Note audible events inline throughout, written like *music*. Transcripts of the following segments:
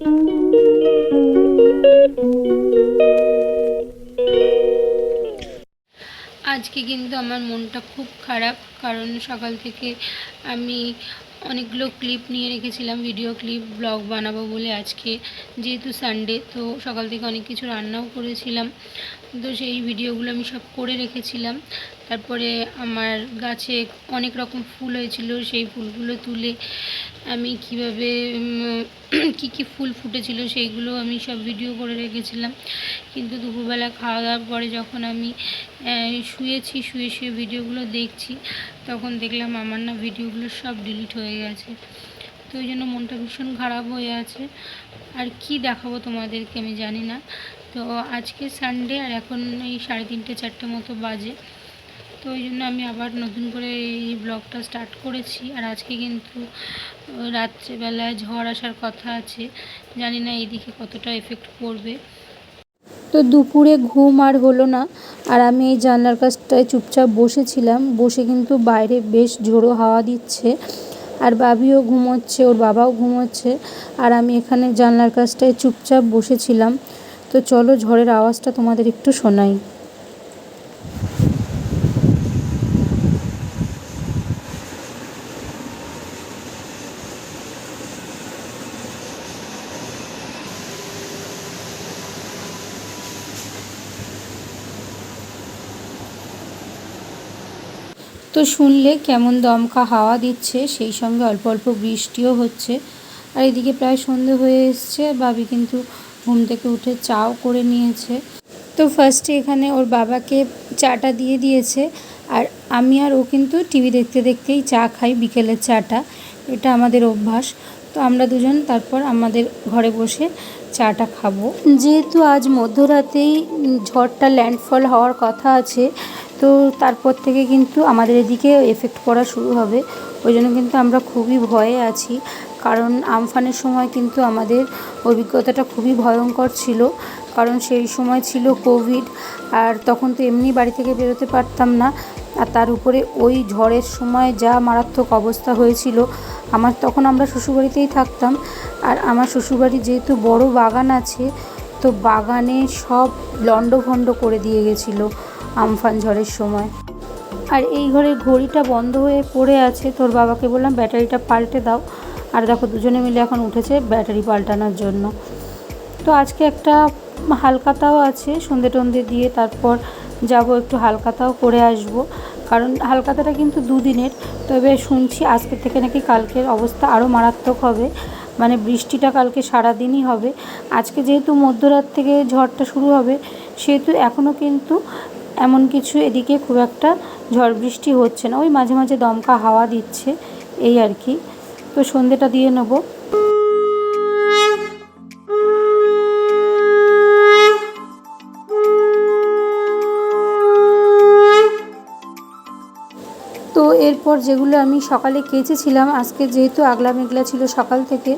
আজকে কিন্তু আমার মনটা খুব খারাপ, কারণ সকাল থেকে আমি অনেকগুলো ক্লিপ নিয়ে রেখেছিলাম ভিডিও ক্লিপ ব্লগ বানাবো বলে আজকে, যেহেতু সানডে তো সকাল থেকে অনেক কিছু রান্নাও করেছিলাম। তো সেই ভিডিওগুলো আমি সব করে রেখেছিলাম। তারপরে আমার গাছে অনেক রকম ফুল হয়েছিল, সেই ফুলগুলো তুলে আমি কীভাবে *clears throat* কি কি ফুল ফুটেছিল সেইগুলো আমি সব ভিডিও করে রেখেছিলাম। কিন্তু দুপুরবেলা খাওয়া দাওয়ার পরে যখন আমি শুয়েছি, শুয়ে শুয়ে ভিডিওগুলো দেখছি, তখন দেখলাম আমার না ভিডিওগুলো সব ডিলিট হয়ে গেছে। তো ওই জন্য মনটা ভীষণ খারাপ হয়ে আছে। আর কি দেখাবো তোমাদেরকে আমি জানি না। তো আজকে সানডে আর এখন এই সাড়ে তিনটে, চারটে মতো বাজে। তো ওই জন্য আমি আবার নতুন করে এই ব্লগটা স্টার্ট করেছি। আর আজকে কিন্তু রাত্রেবেলায় ঝড় আসার কথা আছে। জানি না এইদিকে কতটা এফেক্ট পড়বে। তো দুপুরে ঘুম আর হলো না। আর আমি এই জানলার কাছটায় চুপচাপ বসেছিলাম। বসে কিন্তু বাইরে বেশ ঝোড়ো হাওয়া দিচ্ছে। আর বাবিও ঘুমোচ্ছে, ওর বাবাও ঘুমোচ্ছে। আর আমি এখানে জানলার কাছটায় চুপচাপ বসেছিলাম। তো চলো ঝড়ের আওয়াজটা তোমাদের একটু শোনাই। তো শুনলে কেমন দমকা হাওয়া দিচ্ছে, সেই সঙ্গে অল্প অল্প বৃষ্টিও হচ্ছে। আর এদিকে প্রায় সন্ধে হয়ে এসছে বাবি কিন্তু ঘুম থেকে উঠে চাও করে নিয়েছে। তো ফার্স্টে এখানে ওর বাবাকে চাটা দিয়ে দিয়েছে, আর আমি আর ও কিন্তু টিভি দেখতে দেখতেই চা খাই বিকেলের চাটা। এটা আমাদের অভ্যাস। তো আমরা দুজন তারপর আমাদের ঘরে বসে চাটা খাব। যেহেতু আজ মধ্যরাতেই ঝড়টা ল্যান্ডফল হওয়ার কথা আছে তো তারপর থেকে কিন্তু আমাদের এদিকে এফেক্ট পড়া শুরু হবে। ওই জন্য কিন্তু আমরা খুবই ভয়ে আছি। কারণ আমফানের সময় কিন্তু আমাদের অভিজ্ঞতাটা খুবই ভয়ঙ্কর ছিল। কারণ সেই সময় ছিল কোভিড আর তখন তো এমনি বাড়ি থেকে বেরোতে পারতাম না। আর তার উপরে ওই ঝড়ের সময় যা মারাত্মক অবস্থা হয়েছিল, আমার তখন আমরা শ্বশুরবাড়িতেই থাকতাম। আর আমার শ্বশুরবাড়ি যেহেতু বড় বাগান আছে, তো বাগানে সব লণ্ডভণ্ড করে দিয়ে গেছিল। আমফান ঝড়ের সময়। আর এই ঘরে ঘড়িটা বন্ধ হয়ে পড়ে আছে, তোর বাবাকে বললাম, ব্যাটারিটা পাল্টে দাও। আর দেখো, দুজনে মিলে এখন উঠেছে ব্যাটারি পাল্টানোর জন্য। তো আজকে একটা হালকাতাও আছে, সন্ধে টন্ধে দিয়ে তারপর যাব একটু হালকাতাও করে আসব। কারণ হালকাতাটা কিন্তু দুদিনের, তবে শুনছি আজকে থেকে নাকি কালকের অবস্থা আরও মারাত্মক হবে। মানে বৃষ্টিটা কালকে সারাদিনই হবে। আজকে যেহেতু মধ্যরাত থেকে ঝড়টা শুরু হবে, সেহেতু এখনও কিন্তু এমন কিছু এদিকে খুব একটা ঝড় বৃষ্টি হচ্ছে না। ওই মাঝে মাঝে দমকা হাওয়া দিচ্ছে, এই আর কি। তো সন্ধেটা দিয়ে নেব। তো এরপর যেগুলো আমি সকালে কেচেছিলাম, আজকে যেহেতু আগলা মেঘলা ছিল সকাল থেকে,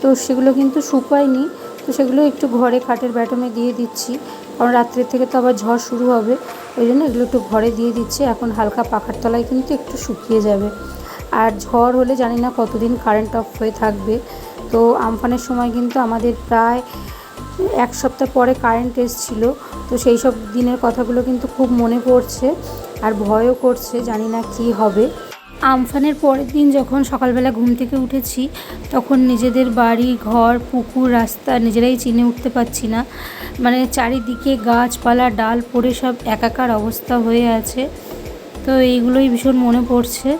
তো সেগুলো কিন্তু শুকায়নি, তো সেগুলো একটু ঘরে খাটের ব্যাটমে দিয়ে দিচ্ছি। কারণ রাত্রের থেকে তো আবার ঝড় শুরু হবে, ওই জন্য এগুলো একটু ঘরে দিয়ে দিচ্ছি। এখন হালকা পাখার তলায় কিন্তু একটু শুকিয়ে যাবে। আর ঝড় হলে জানি না কতদিন কারেন্ট অফ হয়ে থাকবে। তো আমফানের সময় কিন্তু আমাদের প্রায় এক সপ্তাহ পরে কারেন্ট এসছিল। তো সেই সব দিনের কথাগুলো কিন্তু খুব মনে পড়ছে আর ভয়ও করছে, জানি না কি হবে। আমফানের পরের দিন যখন সকালবেলা ঘুম থেকে উঠেছি, তখন নিজেদের বাড়ি, ঘর, পুকুর, রাস্তা নিজেরাই চিনে উঠতে পারছি না। মানে চারিদিকে গাছপালা, ডাল পড়ে সব একাকার অবস্থা হয়ে আছে। তো এইগুলোই ভীষণ মনে পড়ছে।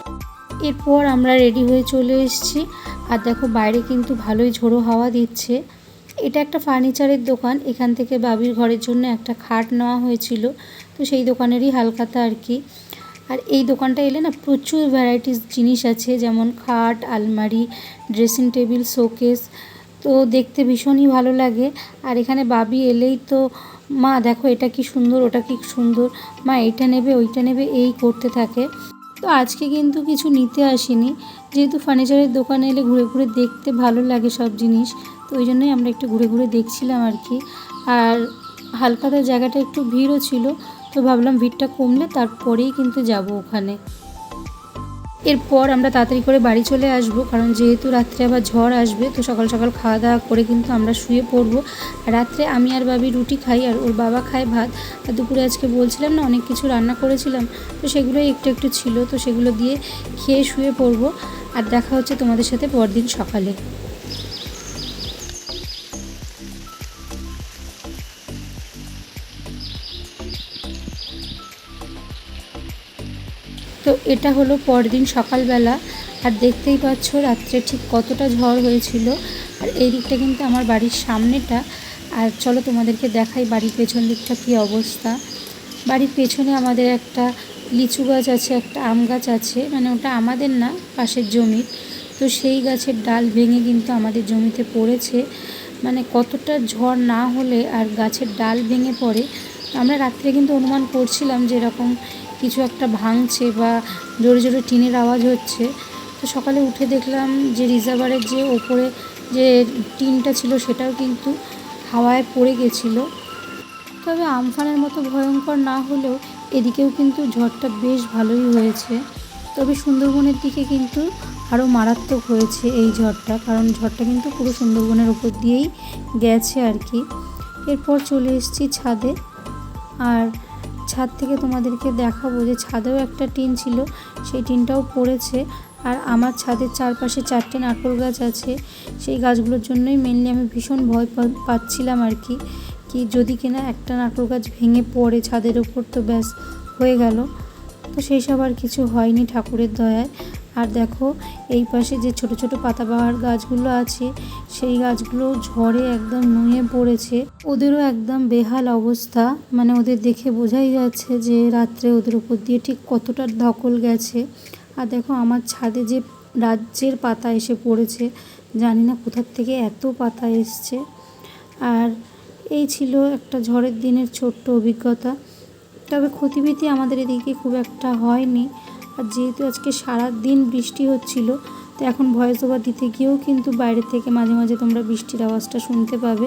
এরপর আমরা রেডি হয়ে চলে এসেছি। আর দেখো, বাইরে কিন্তু ভালোই ঝোড়ো হাওয়া দিচ্ছে। এটা একটা ফার্নিচারের দোকান। এখান থেকে বাবির ঘরের জন্য একটা খাট নেওয়া হয়েছিল। তো সেই দোকানেরই হালকাতা আর কি। আর এই দোকানটা এলে না প্রচুর ভ্যারাইটিস জিনিস আছে, যেমন খাট, আলমারি ড্রেসিং টেবিল শোকেস তো দেখতে ভীষণই ভালো লাগে। আর এখানে বাবি এলেই তো, মা, দেখো এটা কি সুন্দর, ওটা কি সুন্দর। মা, এইটা নেবে, ওইটা নেবে, এই করতে থাকে। তো আজকে কিন্তু কিছু নিতে আসিনি। যেহেতু ফার্নিচারের দোকানে এলে ঘুরে ঘুরে দেখতে ভালো লাগে সব জিনিস, তো ওই জন্যই আমরা একটু ঘুরে ঘুরে দেখছিলাম আর কি। আর হালকাতার জায়গাটা একটু ভিড়ও ছিল তো ভাবলাম ভিড়টা কমলে তারপরেই কিন্তু যাব ওখানে। এরপর আমরা তাড়াতাড়ি করে বাড়ি চলে আসব, কারণ যেহেতু রাত্রে আবার ঝড় আসবে, তো সকাল সকাল খাওয়া দাওয়া করে কিন্তু আমরা শুয়ে পড়ব। রাত্রে আমি আর বাবি রুটি খাই, আর ওর বাবা খায় ভাত। আর দুপুরে আজকে বলছিলাম না, অনেক কিছু রান্না করেছিলাম, তো সেগুলোই একটু একটু ছিল, তো সেগুলো দিয়ে খেয়ে শুয়ে পড়ব। আর দেখা হচ্ছে তোমাদের সাথে পরদিন সকালে। এটা হলো পরদিন সকালবেলা। আর দেখতেই পাচ্ছ, রাত্রে ঠিক কতটা ঝড় হয়েছিল। আর এই দিকটা কিন্তু আমার বাড়ির সামনেটা। আর চলো তোমাদেরকে দেখাই বাড়ির পেছন দিকটা কী অবস্থা। বাড়ির পেছনে আমাদের একটা লিচু গাছ আছে, একটা আম গাছ আছে। মানে ওটা আমাদের না, পাশের জমির। তো সেই গাছের ডাল ভেঙে কিন্তু আমাদের জমিতে পড়েছে। মানে কতটা ঝড় না হলে আর গাছের ডাল ভেঙে পড়ে। আমরা রাত্রে কিন্তু অনুমান করছিলাম যে এরকম কিছু একটা ভাঙছে বা জোরে জোরে টিনের আওয়াজ হচ্ছে, তো সকালে উঠে দেখলাম যে রিজার্ভারের যে ওপরে যে টিনটা ছিল সেটাও কিন্তু হাওয়ায় পড়ে গেছিল। তবে আমফানের মতো ভয়ঙ্কর না হলেও এদিকেও কিন্তু ঝড়টা বেশ ভালোই হয়েছে। তবে সুন্দরবনের দিকে কিন্তু আরও মারাত্মক হয়েছে এই ঝড়টা, কারণ ঝড়টা কিন্তু পুরো সুন্দরবনের ওপর দিয়েই গেছে আর কি। এরপর চলে এসেছি ছাদে, আর ছাদ থেকে তোমাদেরকে দেখাবো যে ছাদেও একটা টিন ছিল, সেই টিনটাও পড়েছে। আর আমার ছাদের চারপাশে চারটে নারকল গাছ আছে, সেই গাছগুলোর জন্যই মেনলি আমি ভীষণ ভয় পাচ্ছিলাম আর কি কি যদি কিনা একটা নারকল গাছ ভেঙে পড়ে ছাদের ওপর তো ব্যাস হয়ে গেল। তো সেই সব আর কিছু হয়নি ঠাকুরের দয়ায়। আর দেখো, এই পাশে যে ছোট ছোট পাতাবাহার গাছগুলো আছে, সেই গাছগুলো ঝড়ে একদম নুয়ে পড়েছে। ওদেরও একদম বেহাল অবস্থা। মানে ওদের দেখে বোঝাই যাচ্ছে যে রাত্রে ওদের উপর দিয়ে ঠিক কতটা ধকল গেছে। আর দেখো, আমার ছাদে যে রাজ্যের পাতা এসে পড়েছে, জানি না কোথার থেকে এত পাতা এসছে। আর এই ছিল একটা ঝড়ের দিনের ছোট্ট অভিজ্ঞতা। তবে ক্ষতিবিতি আমাদের এদিকে খুব একটা হয়নি। আর যেহেতু আজকে সারা দিন বৃষ্টি হচ্ছিল, তো এখন ভয়েস ওভার দিতে গিয়েও কিন্তু বাইরে থেকে মাঝে মাঝে তোমরা বৃষ্টির আওয়াজটা শুনতে পাবে।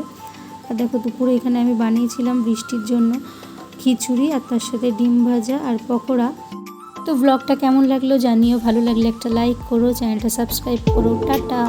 আর দেখো দুপুরে এখানে আমি বানিয়েছিলাম বৃষ্টির জন্য খিচুড়ি আর তার সাথে ডিম ভাজা আর পকোড়া। তো ব্লগটা কেমন লাগল জানিও, ভালো লাগলে একটা লাইক করো চ্যানেলটা সাবস্ক্রাইব করো, টাটা।